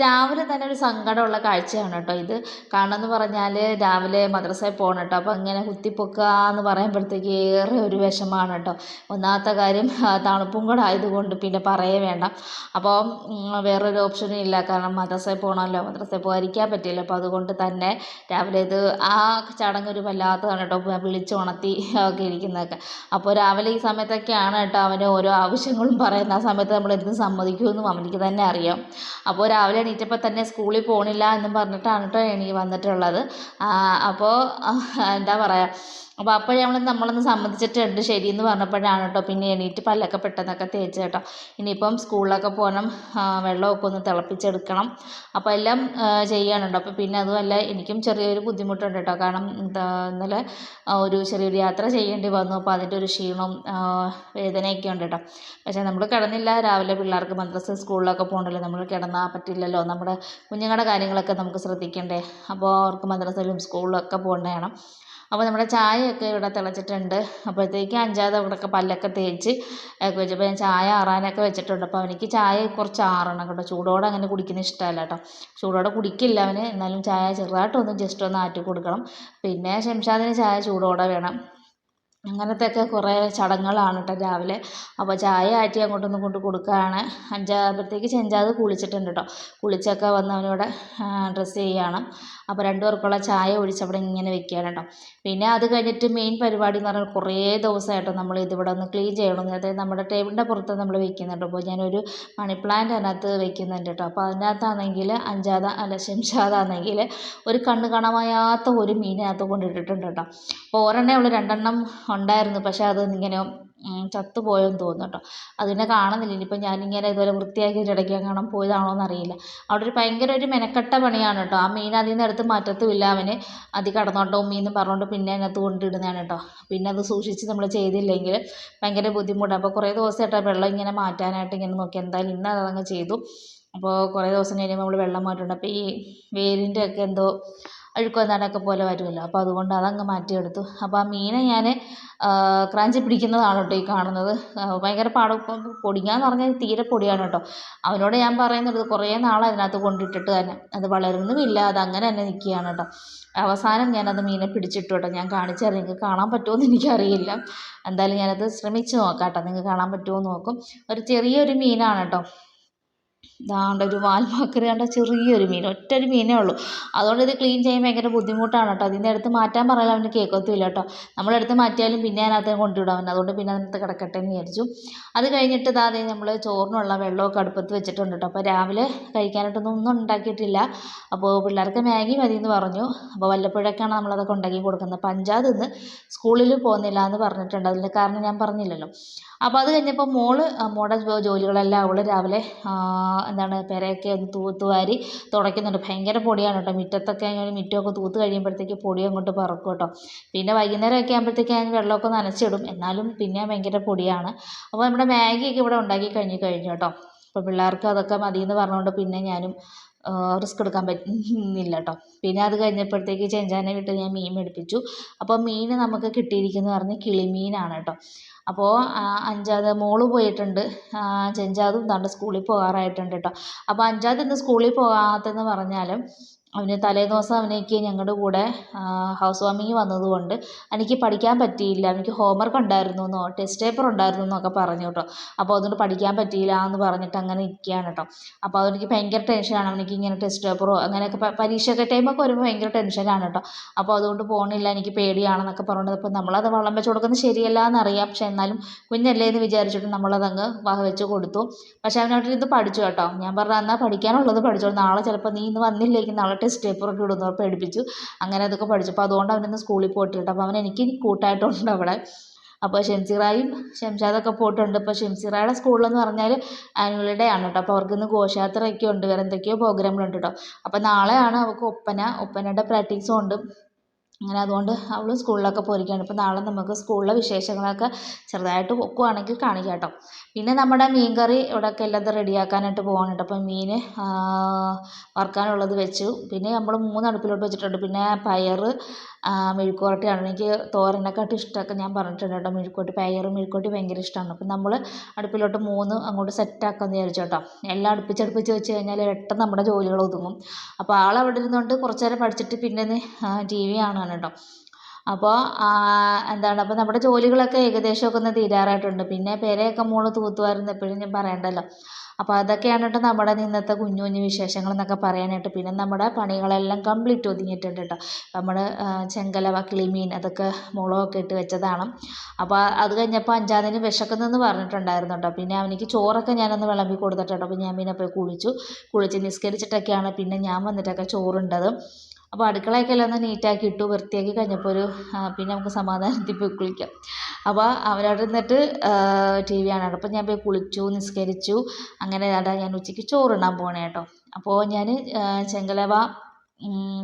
രാവിലെ തന്നെ ഒരു സങ്കടമുള്ള കാഴ്ചയാണ് കേട്ടോ ഇത്. കാരണം പറഞ്ഞാൽ രാവിലെ മദ്രസയിൽ പോകണം കേട്ടോ. അപ്പോൾ ഇങ്ങനെ കുത്തിപ്പൊക്കുക എന്ന് പറയുമ്പോഴത്തേക്ക് ഏറെ ഒരു വിഷമമാണ് കേട്ടോ. ഒന്നാമത്തെ കാര്യം തണുപ്പും കൂടെ ആയതുകൊണ്ട് പിന്നെ പറയേ വേണ്ട. അപ്പോൾ വേറൊരു ഓപ്ഷനും ഇല്ല. കാരണം മദ്രസയിൽ പോകണമല്ലോ മദ്രസയിൽ പോകാതിരിക്കാൻ പറ്റില്ല. അപ്പോൾ അതുകൊണ്ട് തന്നെ രാവിലെ ഇത് ആ ചടങ്ങ് ഒരു വല്ലാത്തതാണ് കേട്ടോ. വിളിച്ചുണർത്തി ഒക്കെ ഇരിക്കുന്നതൊക്കെ. അപ്പോൾ രാവിലെ ഈ സമയത്തൊക്കെയാണ് കേട്ടോ അവന് ഓരോ ആവശ്യങ്ങളും പറയുന്ന ആ സമയത്ത് നമ്മൾ എന്തും സമ്മതിക്കുമെന്നും അവനിക്ക് തന്നെ അറിയാം. അപ്പോൾ രാവിലെ എണീറ്റപ്പോൾ തന്നെ സ്കൂളിൽ പോകണില്ല എന്നും പറഞ്ഞിട്ടാണ് കേട്ടോ എണീ വന്നിട്ടുള്ളത്. അപ്പോൾ എന്താ പറയുക അപ്പോൾ അപ്പോൾ നമ്മൾ നമ്മളൊന്ന് സമ്മതിച്ചിട്ടുണ്ട് ശരിയെന്ന് പറഞ്ഞപ്പോഴാണ് കേട്ടോ പിന്നെ എണീറ്റ് പല്ലൊക്കെ പെട്ടെന്നൊക്കെ തേച്ച് കേട്ടോ. ഇനിയിപ്പം സ്കൂളിലൊക്കെ പോകണം വെള്ളമൊക്കെ ഒന്ന് തിളപ്പിച്ചെടുക്കണം. അപ്പോൾ എല്ലാം ചെയ്യാനുണ്ട് അപ്പോൾ പിന്നെ അതുമല്ല എനിക്കും ചെറിയൊരു ബുദ്ധിമുട്ടുണ്ട് കേട്ടോ. കാരണം ഇന്നലെ ഒരു ചെറിയൊരു യാത്ര ചെയ്യേണ്ടി വന്നു. അപ്പോൾ അതിന്റെ ഒരു ക്ഷീണവും വേദനയൊക്കെ ഉണ്ട് കേട്ടോ. പക്ഷേ നമ്മൾ കിടന്നില്ല. രാവിലെ പിള്ളേർക്ക് മദ്രസ സ്കൂളിലൊക്കെ പോകണ്ടല്ലോ. നമ്മൾ കിടന്നാൽ പറ്റില്ലല്ലോ. നമ്മുടെ കുഞ്ഞുങ്ങളുടെ കാര്യങ്ങളൊക്കെ നമുക്ക് ശ്രദ്ധിക്കേണ്ടേ? അപ്പോൾ അവർക്ക് മദ്രസയിലും സ്കൂളിലൊക്കെ പോകേണ്ടതാണ്. അപ്പോൾ നമ്മുടെ ചായയൊക്കെ ഇവിടെ തിളച്ചിട്ടുണ്ട്. അപ്പോഴത്തേക്ക് അഞ്ചാതെ അവിടെയൊക്കെ പല്ലൊക്കെ തേച്ച് ഒക്കെ വെച്ചപ്പോൾ ഞാൻ ചായ ആറാനൊക്കെ വെച്ചിട്ടുണ്ട്. അപ്പോൾ അവനിക്ക് ചായ കുറച്ച് ആറണം കേട്ടോ. ചൂടോടെ അങ്ങനെ കുടിക്കുന്ന ഇഷ്ടമല്ല കേട്ടോ. ചൂടോടെ കുടിക്കില്ല അവന്. എന്നാലും ചായ ചെറുതായിട്ടൊന്ന് ജസ്റ്റ് ഒന്ന് ആറ്റി കൊടുക്കണം പിന്നെ ശംഷാദിന് ചായ ചൂടോടെ വേണം. അങ്ങനത്തെയൊക്കെ കുറേ ചടങ്ങുകളാണ് കേട്ടോ രാവിലെ. അപ്പോൾ ചായ ആറ്റി അങ്ങോട്ടൊന്ന് കൊണ്ട് കൊടുക്കുകയാണ് അഞ്ചാകുമ്പോഴത്തേക്ക് ചെഞ്ചാത് കുളിച്ചിട്ടുണ്ട് കേട്ടോ കുളിച്ചൊക്കെ വന്ന് അവനിവിടെ ഡ്രസ്സ് ചെയ്യുകയാണ് അപ്പോൾ രണ്ടു പേർക്കുള്ള ചായ ഒഴിച്ച് അവിടെ ഇങ്ങനെ വെക്കുകയാണ് കേട്ടോ പിന്നെ അത് കഴിഞ്ഞിട്ട് മെയിൻ പരിപാടി എന്ന് പറഞ്ഞാൽ കുറേ ദിവസമായിട്ടോ നമ്മൾ ഇതിവിടെ ഒന്ന് ക്ലീൻ ചെയ്യണം. അതായത് നമ്മുടെ ടേബിളിന്റെ പുറത്ത് നമ്മൾ വെക്കുന്നുണ്ട് അപ്പോൾ ഞാനൊരു മണി പ്ലാന്റ് അതിനകത്ത് വെക്കുന്നുണ്ട് കേട്ടോ അപ്പോൾ അതിനകത്താണെങ്കിൽ അഞ്ചാത അല്ല ശംഷാദാണെങ്കിൽ ഒരു കണ്ണ് കാണാമയാത്ത ഒരു മീനകത്ത് കൊണ്ടിട്ടിട്ടുണ്ട് കേട്ടോ അപ്പോൾ ഒരെണ്ണേ ഉള്ളൂ. രണ്ടെണ്ണം ഉണ്ടായിരുന്നു. പക്ഷേ അത് ഇങ്ങനെ ചത്തുപോയെന്ന് തോന്നുന്നു കേട്ടോ. അത് പിന്നെ കാണുന്നില്ല. ഇനിയിപ്പോൾ ഞാനിങ്ങനെ ഇതുപോലെ വൃത്തിയാക്കിയിട്ട് ഇടയ്ക്ക് എങ്ങാനും പോയതാണോ എന്നറിയില്ല. അവിടെ ഒരു ഭയങ്കര ഒരു മെനക്കെട്ട പണിയാണ് കേട്ടോ. ആ മീൻ അതിൽ നിന്ന് എടുത്ത് മാറ്റത്തുമില്ല. അവന് അതിൽ കടന്നോട്ടോ മീൻ പറഞ്ഞുകൊണ്ട് പിന്നെ അതിനകത്ത് കൊണ്ടിടുന്നതാണ് കേട്ടോ. പിന്നെ അത് സൂക്ഷിച്ച് നമ്മൾ ചെയ്തില്ലെങ്കിൽ ഭയങ്കര ബുദ്ധിമുട്ടാണ് അപ്പോൾ കുറേ ദിവസമായിട്ട് വെള്ളം ഇങ്ങനെ മാറ്റാനായിട്ട് ഇങ്ങനെ നോക്കി. എന്തായാലും ഇന്ന് അതങ്ങ് ചെയ്തു. അപ്പോൾ കുറേ ദിവസം കഴിയുമ്പോൾ നമ്മൾ വെള്ളം മാറ്റുന്നുണ്ട് അപ്പോൾ ഈ വേരിന്റെ ഒക്കെ എന്തോ അഴുക്കോ എന്താണ്ടൊക്കെ പോലെ വരുമല്ലോ. അപ്പോൾ അതുകൊണ്ട് അതങ്ങ് മാറ്റിയെടുത്തു. അപ്പോൾ ആ മീനെ ഞാൻ ക്രാഞ്ചി പിടിക്കുന്നതാണ് കേട്ടോ ഈ കാണുന്നത്. ഭയങ്കര പാട്. പൊടിഞ്ഞാന്ന് പറഞ്ഞാൽ തീരെ പൊടിയാണ് കേട്ടോ. അവനോട് ഞാൻ പറയുന്നത് കുറേ നാൾ അതിനകത്ത് കൊണ്ടിട്ടിട്ട് തന്നെ. അത് വളരുന്നുമില്ല അത് അങ്ങനെ തന്നെ നിൽക്കുകയാണ് കേട്ടോ. അവസാനം ഞാനത് മീനെ പിടിച്ചിട്ടു കേട്ടോ. ഞാൻ കാണിച്ചാൽ നിങ്ങൾക്ക് കാണാൻ പറ്റുമോ എന്ന് എനിക്കറിയില്ല. എന്തായാലും ഞാനത് ശ്രമിച്ച് നോക്കാം കേട്ടോ. നിങ്ങൾക്ക് കാണാൻ പറ്റുമോ എന്ന് നോക്കും. ഒരു ചെറിയൊരു മീനാണ് കേട്ടോ. ദാണ്ട ഒരു വാൽമാക്രി കണ്ട ചെറിയൊരു മീൻ ഒറ്റൊരു മീനേ ഉള്ളൂ. അതുകൊണ്ട് ഇത് ക്ലീൻ ചെയ്യാൻ ഭയങ്കര ബുദ്ധിമുട്ടാണ് കേട്ടോ. അതിന്റെ അടുത്ത് മാറ്റാൻ പറഞ്ഞാൽ അവന് കേൾക്കത്തുമില്ല കേട്ടോ. നമ്മളെടുത്ത് മാറ്റിയാലും പിന്നെ അതിനകത്ത് കൊണ്ടുവിടാൻ അവൻ അതുകൊണ്ട് പിന്നെ അതിനകത്ത് കിടക്കട്ടെ എന്ന് വിചാരിച്ചു. അത് കഴിഞ്ഞിട്ട് ഇതാ അതേ നമ്മൾ ചോറിനുള്ള വെള്ളമൊക്കെ അടുപ്പത്ത് വെച്ചിട്ടുണ്ട് കേട്ടോ. അപ്പോൾ രാവിലെ കഴിക്കാനായിട്ടൊന്നും ഒന്നും ഉണ്ടാക്കിയിട്ടില്ല. അപ്പോൾ പിള്ളേർക്ക് മാഗി മതി എന്ന് പറഞ്ഞു. അപ്പോൾ വല്ലപ്പോഴൊക്കെയാണ് നമ്മളതൊക്കെ ഉണ്ടാക്കി കൊടുക്കുന്നത്. പഞ്ചാബ് ഇന്ന് സ്കൂളിൽ പോകുന്നില്ല എന്ന് പറഞ്ഞിട്ടുണ്ട്. അതിന്റെ കാരണം ഞാൻ പറഞ്ഞില്ലല്ലോ. അപ്പോൾ അത് കഴിഞ്ഞപ്പോൾ മോൾ മോളുടെ ജോലികളെല്ലാം അവൾ രാവിലെ എന്താണ് പെരയൊക്കെ ഒന്ന് തൂത്തുവാരി തുടയ്ക്കുന്നുണ്ട്. ഭയങ്കര പൊടിയാണ് കേട്ടോ. മുറ്റത്തൊക്കെ മുറ്റമൊക്കെ തൂത്ത് കഴിയുമ്പോഴത്തേക്ക് പൊടി അങ്ങോട്ട് പറക്കും കേട്ടോ. പിന്നെ വൈകുന്നേരമൊക്കെ ആകുമ്പോഴത്തേക്ക് ഞാൻ വെള്ളമൊക്കെ നനച്ചിടും. എന്നാലും പിന്നെ ഭയങ്കര പൊടിയാണ്. അപ്പോൾ നമ്മുടെ മാഗിയൊക്കെ ഇവിടെ ഉണ്ടാക്കി കഴിഞ്ഞ് കഴിഞ്ഞു കേട്ടോ. അപ്പോൾ പിള്ളേർക്ക് അതൊക്കെ മതി എന്ന് പറഞ്ഞുകൊണ്ട് പിന്നെ ഞാനും റിസ്ക് എടുക്കാൻ പറ്റുന്നില്ല കേട്ടോ പിന്നെ അത് കഴിഞ്ഞപ്പോഴത്തേക്ക് ചെഞ്ചാനെ വിട്ട് ഞാൻ മീൻ മേടിപ്പിച്ചു. അപ്പോൾ മീൻ നമുക്ക് കിട്ടിയിരിക്കുന്നത് പറഞ്ഞാൽ കിളിമീനാണ് കേട്ടോ അപ്പോൾ അഞ്ചാത് മോൾ പോയിട്ടുണ്ട്. ചെഞ്ചാതും താണ്ട് സ്കൂളിൽ പോകാറായിട്ടുണ്ട് കേട്ടോ അപ്പോൾ അഞ്ചാത് ഇന്ന് സ്കൂളിൽ പോകാത്തതെന്ന് പറഞ്ഞാൽ അവന് തലേദിവസം അവനിക്ക് ഞങ്ങളുടെ കൂടെ ഹൗസ് വാമിങ് വന്നതുകൊണ്ട് എനിക്ക് പഠിക്കാൻ പറ്റിയില്ല. എനിക്ക് ഹോംവർക്ക് ഉണ്ടായിരുന്നു എന്നോ ടെസ്റ്റ് പേപ്പർ ഉണ്ടായിരുന്നു എന്നൊക്കെ പറഞ്ഞു കേട്ടോ അപ്പോൾ അതുകൊണ്ട് പഠിക്കാൻ പറ്റിയില്ല എന്ന് പറഞ്ഞിട്ട് അങ്ങനെ ഇരിക്കുകയാണ് കേട്ടോ അപ്പോൾ അതെനിക്ക് ഭയങ്കര ടെൻഷനാണ് അവനിക്ക് ഇങ്ങനെ ടെസ്റ്റ് പേപ്പറോ അങ്ങനെയൊക്കെ പരീക്ഷയൊക്കെ ടൈമൊക്കെ വരുമ്പോൾ ഭയങ്കര ടെൻഷനാണ് കേട്ടോ അപ്പോൾ അതുകൊണ്ട് പോകണില്ല എനിക്ക് പേടിയാണെന്നൊക്കെ പറഞ്ഞത്. അപ്പോൾ നമ്മളത് വള്ളം വെച്ച് കൊടുക്കുന്നത് ശരിയല്ല എന്നറിയാം. പക്ഷേ എന്നാലും കുഞ്ഞല്ലേ എന്ന് വിചാരിച്ചിട്ട് നമ്മളതങ്ങ് വക വെച്ച് കൊടുത്തു. പക്ഷേ അവനവിടെ ഇത് പഠിച്ചു കേട്ടോ. ഞാൻ പറഞ്ഞാൽ എന്നാൽ പഠിക്കാനുള്ളത് പഠിച്ചോളൂ. നാളെ ചിലപ്പോൾ നീ ഇന്ന് വന്നില്ലെങ്കിൽ നാളെ ടെസ്റ്റ് പേപ്പറൊക്കെ ഇടുന്നു. പേടിപ്പിച്ചു. അങ്ങനെ അതൊക്കെ പഠിച്ചു അപ്പോൾ അതുകൊണ്ട് അവനൊന്ന് സ്കൂളിൽ പോയിട്ടുണ്ട്. അപ്പോൾ അവൻ എനിക്ക് കൂട്ടായിട്ടുണ്ട് അവിടെ അപ്പോൾ ഷംസിറായും ഷംഷാദൊക്കെ പോയിട്ടുണ്ട്. ഇപ്പോൾ ഷംസിറയുടെ സ്കൂളിലെന്ന് പറഞ്ഞാൽ ആനുവൽ ഡേ ആണ് കേട്ടോ. അപ്പോൾ അവർക്കിന്ന് ഘോഷയാത്രയൊക്കെ ഉണ്ട്. വേറെ എന്തൊക്കെയോ പ്രോഗ്രാമുകളുണ്ട് കേട്ടോ. അപ്പോൾ നാളെയാണ് അവൾക്ക് ഒപ്പന ഒപ്പനയുടെ പ്രാക്ടീസും ഉണ്ട്. അങ്ങനെ അതുകൊണ്ട് അവൾ സ്കൂളിലൊക്കെ പോയിരിക്കുകയാണ്. ഇപ്പോൾ നാളെ നമുക്ക് സ്കൂളിലെ വിശേഷങ്ങളൊക്കെ ചെറുതായിട്ട് ഒക്കുവാണെങ്കിൽ കാണിക്കാം കേട്ടോ. പിന്നെ നമ്മുടെ മീൻ കറി ഇവിടെയൊക്കെ എല്ലാം റെഡിയാക്കാനായിട്ട് പോവാണ് കേട്ടോ അപ്പം മീൻ വറുക്കാനുള്ളത് വെച്ചു. പിന്നെ നമ്മൾ മൂന്ന് അടുപ്പിലോട്ട് വെച്ചിട്ടുണ്ട്. പിന്നെ പയർ മെഴുക്കുവരട്ടിയാണ്. എനിക്ക് തോരനെക്കാട്ടും ഇഷ്ടമൊക്കെ ഞാൻ പറഞ്ഞിട്ടുണ്ട് കേട്ടോ. മെഴുക്കുവരട്ടി പയർ മെഴുക്കുവരട്ടി ഭയങ്കര ഇഷ്ടമാണ്. അപ്പം നമ്മൾ അടുപ്പിലോട്ട് മൂന്ന് അങ്ങോട്ട് സെറ്റാക്കാമെന്ന് വിചാരിച്ചു കേട്ടോ. എല്ലാം അടുപ്പിച്ചടുപ്പിച്ച് വെച്ച് കഴിഞ്ഞാൽ പെട്ടെന്ന് നമ്മുടെ ജോലികൾ ഒതുങ്ങും. അപ്പോൾ ആളവിടെ ഇരുന്നുകൊണ്ട് കുറച്ച് നേരം പഠിച്ചിട്ട് പിന്നെ ടി വി കാണുകയാണ് കേട്ടോ അപ്പോൾ എന്താണ് അപ്പോൾ നമ്മുടെ ജോലികളൊക്കെ ഏകദേശമൊക്കെ ഒന്ന് തീരാറായിട്ടുണ്ട്. പിന്നെ പെരയൊക്കെ മോൾ തൂത്തുവാരുന്നത് എപ്പോഴും ഞാൻ പറയണ്ടല്ലോ. അപ്പോൾ അതൊക്കെയാണ് കേട്ടോ നമ്മുടെ ഇന്നത്തെ കുഞ്ഞു കുഞ്ഞു വിശേഷങ്ങൾ എന്നൊക്കെ പറയാനായിട്ട്. പിന്നെ നമ്മുടെ പണികളെല്ലാം കംപ്ലീറ്റ് ഒതുങ്ങിയിട്ടുണ്ട് കേട്ടോ. നമ്മൾ ചെങ്കല കിളിമീൻ അതൊക്കെ മുളകൊക്കെ ഇട്ട് വെച്ചതാണ്. അപ്പോൾ അത് കഴിഞ്ഞപ്പോൾ അഞ്ചാതിന് വിശക്കുന്നെന്ന് പറഞ്ഞിട്ടുണ്ടായിരുന്നു കേട്ടോ. പിന്നെ അവനിക്ക് ചോറൊക്കെ ഞാനൊന്ന് വിളമ്പി കൊടുത്തിട്ടോ അപ്പോൾ ഞാൻ പിന്നെ പോയി കുളിച്ചു. കുളിച്ച് നിസ്കരിച്ചിട്ടൊക്കെയാണ് പിന്നെ ഞാൻ വന്നിട്ടൊക്കെ ചോറുണ്ടത്. അപ്പോൾ അടുക്കളയൊക്കെ എല്ലാം ഒന്ന് നീറ്റാക്കി ഇട്ടു വൃത്തിയാക്കി കഴിഞ്ഞപ്പോൾ ഒരു പിന്നെ നമുക്ക് സമാധാനത്തിൽ പോയി കുളിക്കാം. അപ്പോൾ അവരവിടെ നിന്നിട്ട് ടി വി കാണാണ് അപ്പോൾ ഞാൻ പോയി കുളിച്ചു നിസ്കരിച്ചു. അങ്ങനെ അതാ ഞാൻ ഉച്ചയ്ക്ക് ചോറുണ്ണാൻ പോകണേ കേട്ടോ. അപ്പോൾ ഞാൻ ചെങ്കലവ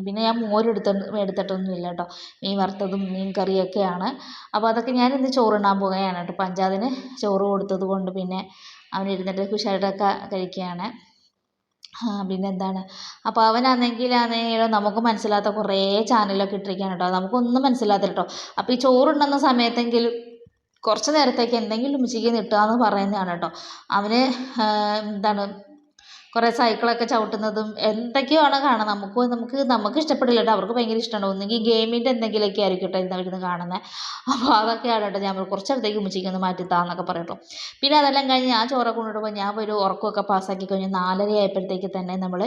പിന്നെ ഞാൻ മോരെടുത്ത എടുത്തിട്ടൊന്നുമില്ല കേട്ടോ. മീൻ വറുത്തതും മീൻ കറിയൊക്കെയാണ്. അപ്പോൾ അതൊക്കെ ഞാൻ ഇന്ന് ചോറുണ്ണാൻ പോകുകയാണ് കേട്ടോ. പഞ്ചാതിന് ചോറ് കൊടുത്തത് കൊണ്ട് പിന്നെ അവൻ ഇരുന്നിട്ട് കഴിക്കുകയാണ്. പിന്നെന്താണ്? അപ്പോൾ അവനാണെങ്കിലാണെങ്കിലോ നമുക്ക് മനസ്സിലാത്ത കുറേ ചാനലൊക്കെ ഇട്ടിരിക്കുകയാണ് കേട്ടോ നമുക്കൊന്നും മനസ്സിലാത്തില്ല കേട്ടോ അപ്പോൾ ഈ ചോറുണ്ണുന്ന സമയത്തെങ്കിലും കുറച്ച് നേരത്തേക്ക് എന്തെങ്കിലും ഉമ്മച്ചിക്ക് കിട്ടുക പറയുന്നതാണ് കേട്ടോ അവന് എന്താണ് കുറേ സൈക്കിളൊക്കെ ചവിട്ടുന്നതും എന്തൊക്കെയാണ് കാണുന്നത് നമുക്ക് നമുക്ക് നമുക്ക് ഇഷ്ടപ്പെടില്ല കേട്ടോ. അവർക്ക് ഭയങ്കര ഇഷ്ടമാണ് ഒന്നുകിൽ ഗെയിമിന്റെ എന്തെങ്കിലുമൊക്കെ ആയിരിക്കും കേട്ടോ ഇന്ന് കാണുന്നത് അപ്പോൾ അതൊക്കെയാണ് കേട്ടോ ഞാൻ കുറച്ചിടത്തേക്ക് ഉമ്മച്ചിക്ക് ഒന്ന് മാറ്റി താന്നൊക്കെ പറയട്ടോ പിന്നെ അതെല്ലാം കഴിഞ്ഞ് ഞാൻ ചോറ കൊണ്ടിടുമ്പോൾ ഞാൻ ഒരു ഉറക്കമൊക്കെ പാസ്സാക്കി കഴിഞ്ഞ് നാലര ആയപ്പോഴത്തേക്ക് തന്നെ നമ്മൾ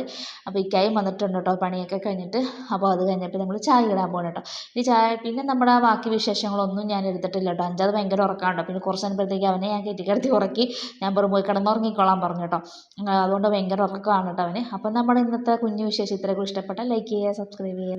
അപ്പോൾ വന്നിട്ടുണ്ട് കേട്ടോ. പണിയൊക്കെ കഴിഞ്ഞിട്ട്. അപ്പോൾ അത് കഴിഞ്ഞപ്പോൾ നമ്മൾ ചായ ഇടാൻ പോകണം കേട്ടോ. ഈ ചായ പിന്നെ നമ്മുടെ ബാക്കി വിശേഷങ്ങളൊന്നും ഞാൻ എടുത്തിട്ടില്ല കേട്ടോ. അഞ്ചാത് ഭയങ്കര ഉറക്കമാണ് പിന്നെ കുറച്ച് നേരത്തേക്ക് അവനെ ഞാൻ കെട്ടിക്കിടത്തി ഉറക്കി ഞാൻ പറഞ്ഞു പോയി കിടന്നുറങ്ങിക്കോളാൻ പറഞ്ഞു കേട്ടോ. അതുകൊണ്ട് ഭയങ്കര ഭയങ്കര ഉറക്കമാണ് കേട്ടോ അവന്. അപ്പം നമ്മുടെ ഇന്നത്തെ കുഞ്ഞു വിശേഷം ഇത്രയൊക്കെ ഇഷ്ടപ്പെട്ടാൽ ലൈക്ക് ചെയ്യുക സബ്സ്ക്രൈബ് ചെയ്യുക.